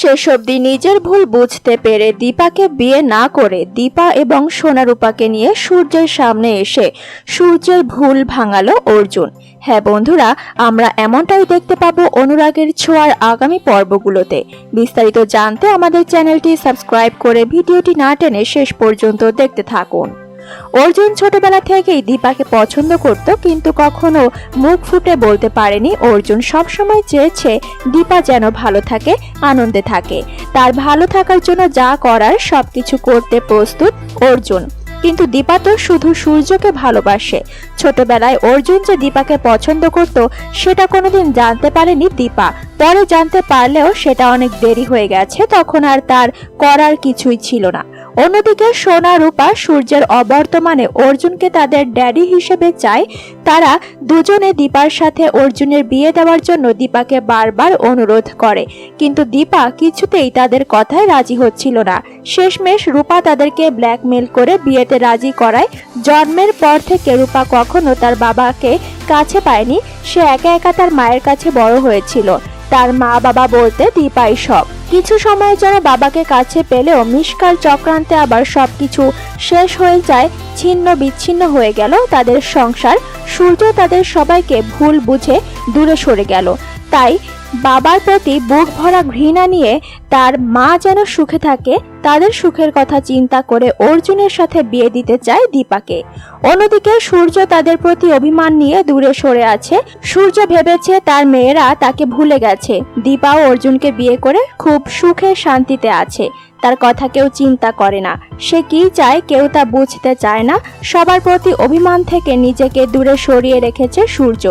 শেষ অবধি নিজের ভুল বুঝতে পেরে দীপাকে বিয়ে না করে দীপা এবং সোনারূপাকে নিয়ে সূর্যের সামনে এসে সূর্যের ভুল ভাঙালো অর্জুন। হ্যাঁ বন্ধুরা, আমরা এমনটাই দেখতে পাবো অনুরাগের ছোঁয়ার আগামী পর্বগুলোতে। বিস্তারিত জানতে আমাদের চ্যানেলটি সাবস্ক্রাইব করে ভিডিওটি না টেনে শেষ পর্যন্ত দেখতে থাকুন। অর্জুন ছোটবেলা থেকেই দীপাকে পছন্দ করত, কিন্তু কখনো মুখ ফুটে বলতে পারেনি অর্জুন। সবসময় চেয়েছে দীপা যেন ভালো থাকে, আনন্দে থাকে। তার ভালো থাকার জন্য যা করার, সবকিছু করতে প্রস্তুত অর্জুন। কিন্তু দীপা তো শুধু সূর্যকে ভালোবাসে। ছোটবেলায় অর্জুন যে দীপাকে পছন্দ করত, সেটা কোনোদিন জানতে পারেনি দীপা। পরে জানতে পারলেও সেটা অনেক দেরি হয়ে গেছে, তখন আর তার করার কিছুই ছিল না। অন্যদিকে সোনা রূপা সূর্যের অবর্তমানে অর্জুনকে তাদের ড্যাডি হিসেবে চায়। তারা দুজনে দীপার সাথে অর্জুনের বিয়ে দেওয়ার জন্য দীপাকে বারবার অনুরোধ করে। কিন্তু দীপা কিছুতেই তাদের কথায় রাজি হচ্ছিল না। শেষমেশ রূপা তাদেরকে ব্ল্যাকমেল করে বিয়েতে রাজি করায়। জন্মের পর থেকে রূপা কখনো তার বাবাকে কাছে পায়নি। সে একা একা তার মায়ের কাছে বড় হয়েছিল। তার মা বাবা বলতে দীপাই সব। কিছু সময়ের জন্য বাবাকে কাছে পেলেও মিসকাল চক্রান্তে আবার সবকিছু শেষ হয়ে যায়, ছিন্ন বিচ্ছিন্ন হয়ে গেল তাদের সংসার। সূর্য তাদের সবাইকে ভুল বুঝে দূরে সরে গেল। তাই বাবার প্রতি বুক ভরা ঘৃণা নিয়ে তার মা যেন সুখে থাকে, তাদের সুখের কথা চিন্তা করে অর্জুনের সাথে বিয়ে দিতে চায় দীপাকে। অন্যদিকে সূর্য তাদের প্রতি অভিমান নিয়ে দূরে সরে আছে। সূর্য ভেবেছে তার মেয়েরা তাকে ভুলে গেছে। দীপাও অর্জুনকে বিয়ে করে খুব সুখে শান্তিতে আছে। তার কথা কেউ চিন্তা করে না। সে কি চায় কেউ তা বুঝতে চায় না। সবার প্রতি অভিমান থেকে নিজেকে দূরে সরিয়ে রেখেছে সূর্য।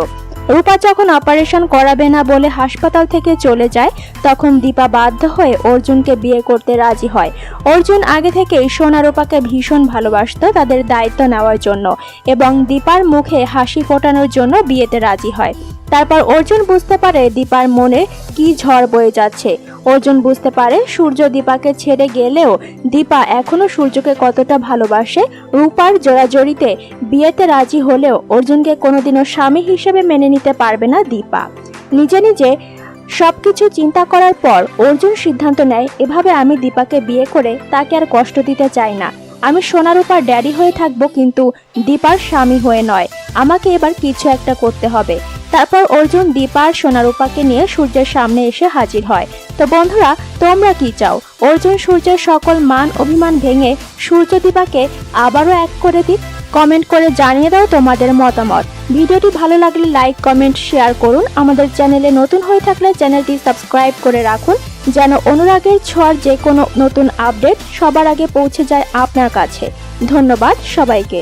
রূপা যখন অপারেশন করাবে না বলে হাসপাতাল থেকে চলে যায়, তখন দীপা বাধ্য হয়ে অর্জুনকে বিয়ে করতে রাজি হয়। অর্জুন আগে থেকেই সোনা রূপাকে ভীষণ ভালোবাসত তাদের দায়িত্ব নেওয়ার জন্য এবং দীপার মুখে হাসি ফোটানোর জন্য বিয়েতে রাজি হয়। তারপর অর্জুন বুঝতে পারে দীপার মনে কি ঝড় বয়ে যাচ্ছে। অর্জুন বুঝতে পারে সূর্য দীপাকে ছেড়ে গেলেও দীপা এখনও সূর্যকে কতটা ভালোবাসে রূপার জোড়াজড়িতে বিয়েতে রাজি হলেও অর্জুনকে কোনোদিনও স্বামী হিসেবে মেনে নিতে পারবে না দীপা। নিজে নিজে সব কিছু চিন্তা করার পর অর্জুন সিদ্ধান্ত নেয়, এভাবে আমি দীপাকে বিয়ে করে তাকে আর কষ্ট দিতে চাই না। আমি সোনারূপার ড্যাডি হয়ে থাকব কিন্তু দীপার স্বামী হয়ে নয়। আমাকে এবার কিছু একটা করতে হবে। তারপর অর্জুন দীপার সোনারূপাকে নিয়ে সূর্যের সামনে এসে হাজির হয়। তো বন্ধুরা, তোমরা কি চাও? অর্জুন সূর্যের সকল মান অভিমান ভেঙে সূর্য দীপাকে আবারও এক করে দিক? কমেন্ট করে জানিয়ে দাও তোমাদের মতামত। ভিডিওটি ভালো লাগলে লাইক, কমেন্ট, শেয়ার করুন। আমাদের চ্যানেলে নতুন হয়ে থাকলে চ্যানেলটি সাবস্ক্রাইব করে রাখুন, যেন অনুরাগের ছোঁয়ার যে কোনো নতুন আপডেট সবার আগে পৌঁছে যায় আপনার কাছে। ধন্যবাদ সবাইকে।